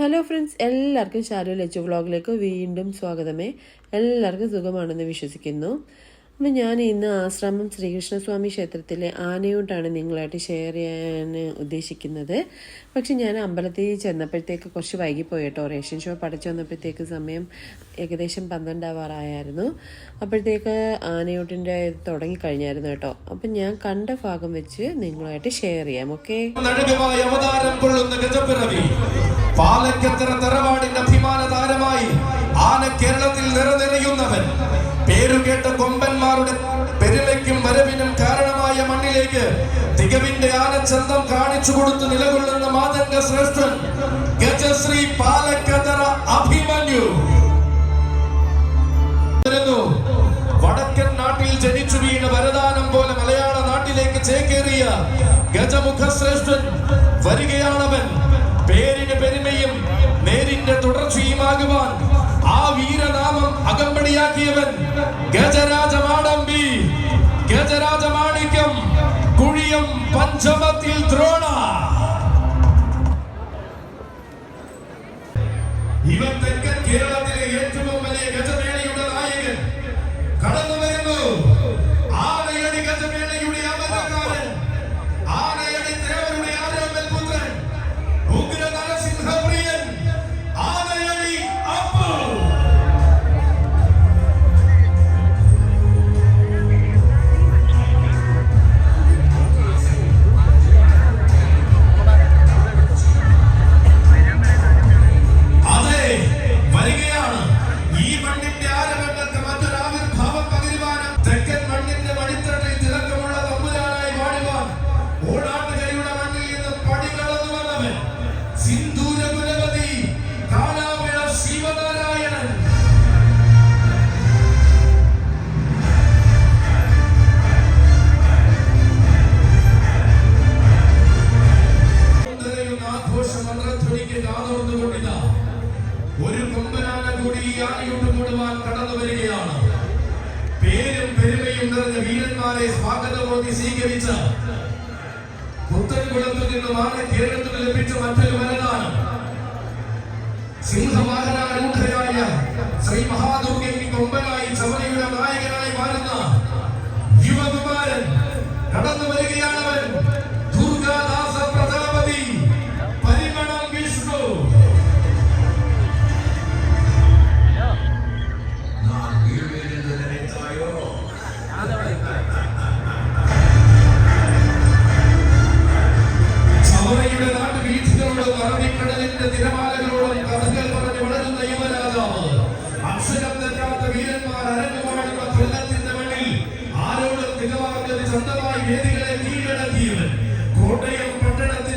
Hello friends എല്ലാവർക്കും ഷാരു ലച്ചു വ്ളോഗിലേക്ക് വീണ്ടും സ്വാഗതമേ. എല്ലാവർക്കും സുഖമാണെന്ന് വിശ്വസിക്കുന്നു. അപ്പം ഞാൻ ഇന്ന് ആശ്രമം ശ്രീകൃഷ്ണസ്വാമി ക്ഷേത്രത്തിലെ ആനയോട്ടാണ് നിങ്ങളായിട്ട് ഷെയർ ചെയ്യാൻ ഉദ്ദേശിക്കുന്നത്. പക്ഷെ ഞാൻ അമ്പലത്തിൽ ചെന്നപ്പോഴത്തേക്ക് കുറച്ച് വൈകിപ്പോയി കേട്ടോ. റേഷൻ ഷോ പഠിച്ചു വന്നപ്പോഴത്തേക്ക് സമയം ഏകദേശം പന്ത്രണ്ടാവാറായിരുന്നു. അപ്പോഴത്തേക്ക് ആനയോട്ടിന്റെ തുടങ്ങിക്കഴിഞ്ഞായിരുന്നു കേട്ടോ. അപ്പം ഞാൻ കണ്ട ഭാഗം വെച്ച് നിങ്ങളായിട്ട് ഷെയർ ചെയ്യാം ഓക്കെ കൊള്ളുന്ന തറവാടിന്റെ അഭിമാന താരമായി ആന കേരളത്തിൽ നിറനിറയുന്നവൻ. പേരുകേട്ട കൊമ്പന്മാരുടെ പെരുമയ്ക്കും വരവിനും കാരണമായ മണ്ണിലേക്ക് തികവിന്റെ ആനച്ചന്തം കാണിച്ചു കൊടുത്ത് നിലകൊള്ളുന്ന മാതംഗ ശ്രേഷ്ഠൻ ഗജശ്രീ പാലക്കതറ അഭിമന്യു. വടക്കൻ നാട്ടിൽ ജനിച്ചു വീണ വരദാനം പോലെ മലയാള നാട്ടിലേക്ക് ചേക്കേറിയ ഗജമുഖ ശ്രേഷ്ഠൻ വരികയാണവൻ. പേരിന് പെരുമയും നേരിന്റെ തുടർച്ചയുമാകുവാൻ ആ വീരനാമം അകമ്പടിയാക്കിയവൻ ഗജരാജമാടമ്പി. ഗജരാജമാണിക്കം കുഴിയം പഞ്ചമത്തിൽ ദ്രോണ. നിറഞ്ഞ വീരന്മാരെ സ്വാഗതമോദി സ്വീകരിച്ച പുത്തൻകുളത്തു നിന്നുമാണ് കേരളത്തിന് ലഭിച്ച മറ്റൊരു വരദാനം സിംഹവാഹനാരൂഢരായ ശ്രീ മഹാദുർഗയ്ക്ക് കൊമ്പനായി ചവറയുടെ നായകനായി മാറുന്ന യുവകുമാരൻ. കടന്നു വരികയാണവൻ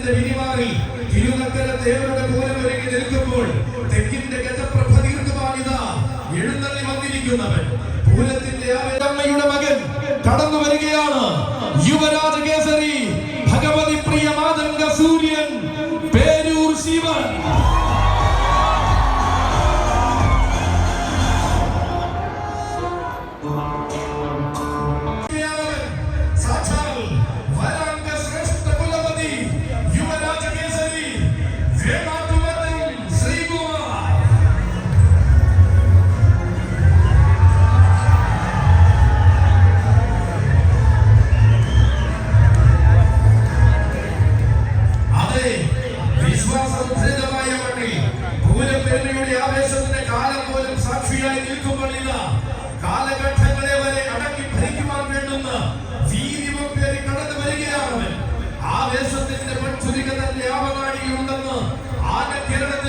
പട്ടണത്തിന്റെ വിരിമാറിൽ തിരുനക്കര ദേവരുടെ പോലെ ഒരുങ്ങി നിൽക്കുമ്പോൾ തെക്കിന്റെ ഗജപ്രഭ തീർക്കുവാനിതാ എഴുന്നള്ളി വന്നിരിക്കുന്നവൻ. പൂരത്തിന്റെ അമ്മയുടെ മകൻ കടന്നു വരികയാണ്. യുവരാജ പ്രതിനിധിയായി നിൽക്കുമ്പോൾ ഇതാ കാലഘട്ടങ്ങളെ വരെ അടക്കി ഭരിക്കുവാൻ വേണ്ടുന്ന ജീവിതം കടന്നു വരികയാണ് ആവേശത്തിന്റെ ദേശത്തിന്റെ തന്നെ ആവനാഴികയുണ്ടെന്ന് ആകെ കേരളത്തിൽ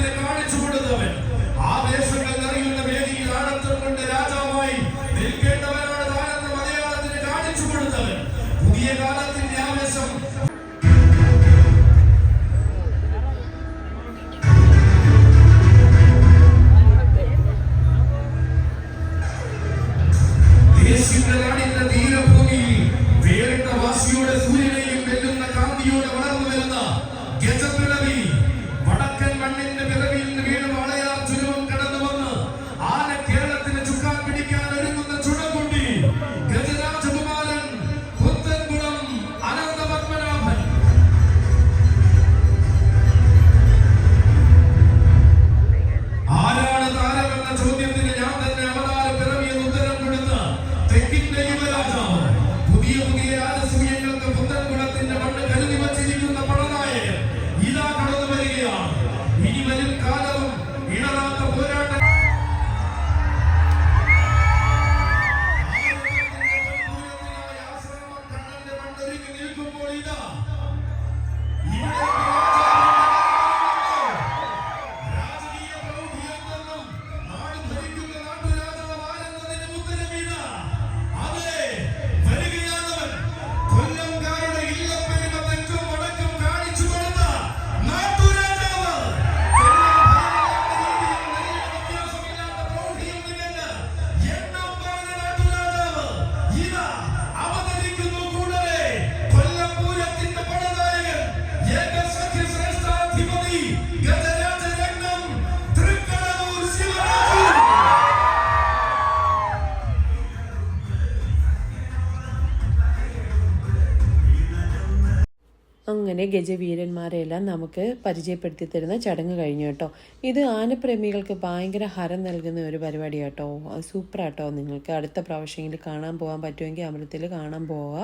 അങ്ങനെ ഗജവീരന്മാരെല്ലാം നമുക്ക് പരിചയപ്പെടുത്തി തരുന്ന ചടങ്ങ് കഴിഞ്ഞു കേട്ടോ. ഇത് ആനപ്രേമികൾക്ക് ഭയങ്കര ഹരം നൽകുന്ന ഒരു പരിപാടി കേട്ടോ സൂപ്പർ ആട്ടോ നിങ്ങൾക്ക് അടുത്ത പ്രാവശ്യമെങ്കിൽ കാണാൻ പോകാൻ പറ്റുമെങ്കിൽ അമൃതത്തിൽ കാണാൻ പോവുക.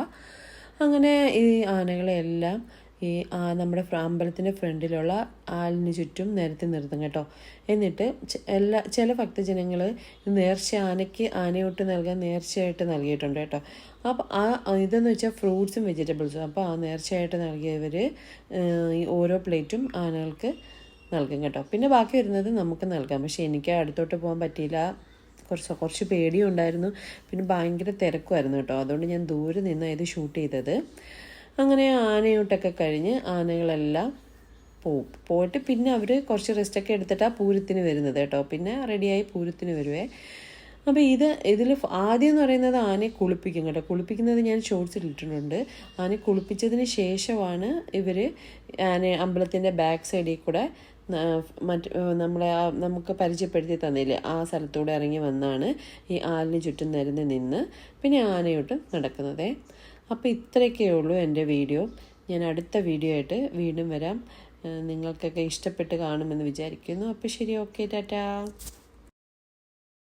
അങ്ങനെ ഈ ആനകളെല്ലാം ഈ നമ്മുടെ അമ്പലത്തിന്റെ ഫ്രണ്ടിലുള്ള ആലിന് ചുറ്റും നിരത്തി നിർത്തും കേട്ടോ. എന്നിട്ട് എല്ലാ ചില ഭക്തജനങ്ങൾ നേർച്ച ആനയ്ക്ക് ആനയോട്ട് നൽകാൻ നേർച്ചയായിട്ട് നൽകിയിട്ടുണ്ട് കേട്ടോ. അപ്പോൾ ആ ഇതെന്ന് വെച്ചാൽ ഫ്രൂട്ട്സും വെജിറ്റബിൾസും. അപ്പോൾ ആ നേർച്ചയായിട്ട് നൽകിയവർ ഈ ഓരോ പ്ലേറ്റും ആനകൾക്ക് നൽകും കേട്ടോ. പിന്നെ ബാക്കി വരുന്നത് നമുക്ക് നൽകാം. പക്ഷേ എനിക്ക് അടുത്തോട്ട് പോകാൻ പറ്റിയില്ല. കുറച്ച് കുറച്ച് പേടിയും ഉണ്ടായിരുന്നു പിന്നെ ഭയങ്കര തിരക്കുമായിരുന്നു കേട്ടോ. അതുകൊണ്ട് ഞാൻ ദൂരെ നിന്നാണ് ഇത് ഷൂട്ട് ചെയ്തത്. അങ്ങനെ ആനയൂട്ടൊക്കെ കഴിഞ്ഞ് ആനകളെല്ലാം പോവും പോയിട്ട് പിന്നെ അവർ കുറച്ച് റെസ്റ്റൊക്കെ എടുത്തിട്ടാണ് പൂരത്തിന് വരുന്നത് കേട്ടോ. പിന്നെ റെഡിയായി പൂരത്തിന് വരുവേ. അപ്പോൾ ഇത് ഇതിൽ ആദ്യം എന്ന് പറയുന്നത് ആനയെ കുളിപ്പിക്കും കേട്ടോ. കുളിപ്പിക്കുന്നത് ഞാൻ ഷോർട്സിൽ ഇട്ടിട്ടുണ്ട്. ആനയെ കുളിപ്പിച്ചതിന് ശേഷമാണ് ഇവർ ആന അമ്പലത്തിന്റെ ബാക്ക് സൈഡിൽ കൂടെ മറ്റ് നമ്മളെ നമുക്ക് പരിചയപ്പെടുത്തി തന്നില്ല? ആ സ്ഥലത്തൂടെ ഇറങ്ങി വന്നാണ് ഈ ആലിന് ചുറ്റും നിരന്ന് നിന്ന് പിന്നെ ആനയോട്ട് നടക്കുന്നത്. അപ്പോൾ ഇത്രയൊക്കെ ഉള്ളൂ എന്റെ വീഡിയോ. ഞാൻ അടുത്ത വീഡിയോ ആയിട്ട് വീണ്ടും വരാം. നിങ്ങൾക്കൊക്കെ ഇഷ്ടപ്പെട്ട് കാണുമെന്ന് വിചാരിക്കുന്നു. അപ്പോൾ ശരി ഓക്കെ ടാറ്റാ.